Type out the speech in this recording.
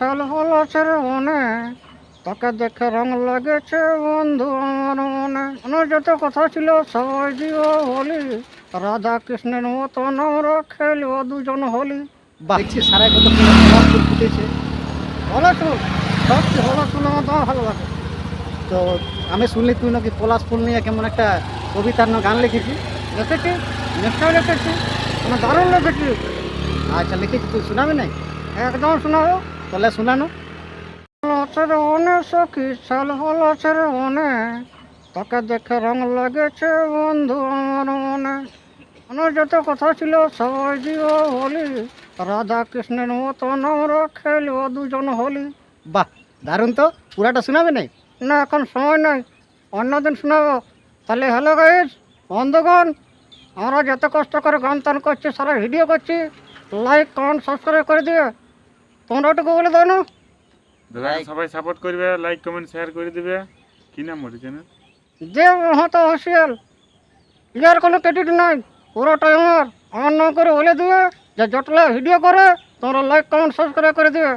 সাল হলো ছেড়ে মনে তাকে দেখে রং লাগেছে বন্ধু আমার মনে। আমার যত কথা ছিল সবাই দিও হলি রাধা কৃষ্ণের মতন আমরা খেলব দুজন হলি। দেখছি সারা কত ফুটেছে। ভালো চুল সত্যি ভালো চুল আমার তোমার ভালো লাগে। তো আমি শুনলি তুই নাকি পলাশ ফুল নিয়ে কেমন একটা কবিতার না গান লিখেছি লিখেছি নিশ্চয় লিখেছি আমার দারুণ লিখেছি। আচ্ছা লিখেছি তুই শোনাবি নাই একদম শোনাবো। তাহলে শোনানো। মনে সখী সাল হলো মনে। তাকে দেখে রং লাগেছে বন্ধু আমার মনে। আমার যত কথা ছিল সবাই দিও হলি রাধা কৃষ্ণের মতন আমরা খেলব দুজন হলি। বাহ দারুণ তো পুরাটা শোনাবি নাই? না এখন সময় নাই। অন্যদিন শোনাবো। তাহলে হ্যালো গাইজ বন্ধুগণ আমরা যত কষ্ট করে গান টান করছি সারা ভিডিও করছি লাইক কমেন্ট সাবস্ক্রাইব করে দিয়ে তোমরা ওটুকু বলে দাও না। দাদা সবাই সাপোর্ট করবে লাইক কমেন্ট শেয়ার করে দিবে। কি নাম ওর চ্যানেল যে মহত হুশিয়াল ইয়ার কোনো ক্রেডিট নাই পুরোটাই আমার আমার নাম করে বলে দিবে যে জটলা ভিডিও করে তোমরা লাইক কমেন্ট সাবস্ক্রাইব করে দিবে।